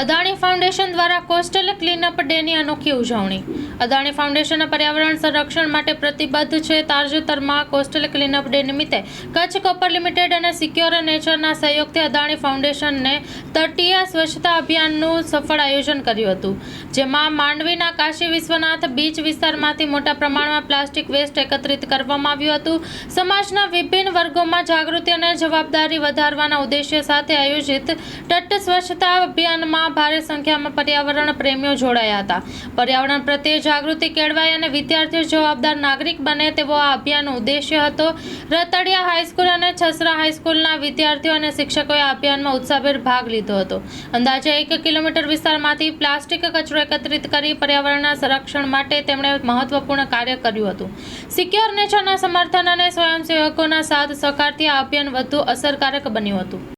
Adani foundation દ્વારા coastal cleanup ડેની અનોખી ઉજવણી. અદાણી ફાઉન્ડેશન પર્યાવરણ સંરક્ષણ માટે પ્રતિબદ્ધ છે તાજેતરમાં કોસ્ટલ ક્લીનઅપ ડે નિમિત્તે કચ્છ કોપર લિમિટેડ અને સિક્યોર નેચરના સહયોગથી અદાણી ફાઉન્ડેશનને તટીય સ્વચ્છતા અભિયાનનું સફળ આયોજન કર્યું હતું. જેમાં માંડવીના કાશી વિશ્વનાથ બીચ વિસ્તારમાંથી મોટા પ્રમાણમાં પ્લાસ્ટિક વેસ્ટ એકત્રિત કરવામાં આવ્યું હતું. સમાજના વિભિન્ન વર્ગોમાં જાગૃતિ અને જવાબદારી વધારવાના ઉદ્દેશ્ય સાથે આયોજિત તટ સ્વચ્છતા અભિયાનમાં ભારે સંખ્યામાં પર્યાવરણ પ્રેમીઓ જોડાયા હતા. પર્યાવરણ પ્રત્યે જાગૃતિ કેળવાય અને વિદ્યાર્થીઓ જવાબદાર નાગરિક બને તેવો આ અભિયાનનો ઉદ્દેશ્ય હતો. રતડિયા હાઈસ્કૂલ અને છસરા હાઈસ્કૂલના વિદ્યાર્થીઓ અને શિક્ષકોએ આ અભિયાનમાં ઉત્સાહભેર ભાગ લીધો હતો. અંદાજે એક કિલોમીટર વિસ્તારમાંથી પ્લાસ્ટિક કચરો એકત્રિત કરી પર્યાવરણના સંરક્ષણ માટે તેમણે મહત્વપૂર્ણ કાર્ય કર્યું હતું. સિક્યોર નેચરના સમર્થન અને સ્વયંસેવકોના સાથ સહકારથી આ અભિયાન વધુ અસરકારક બન્યું હતું.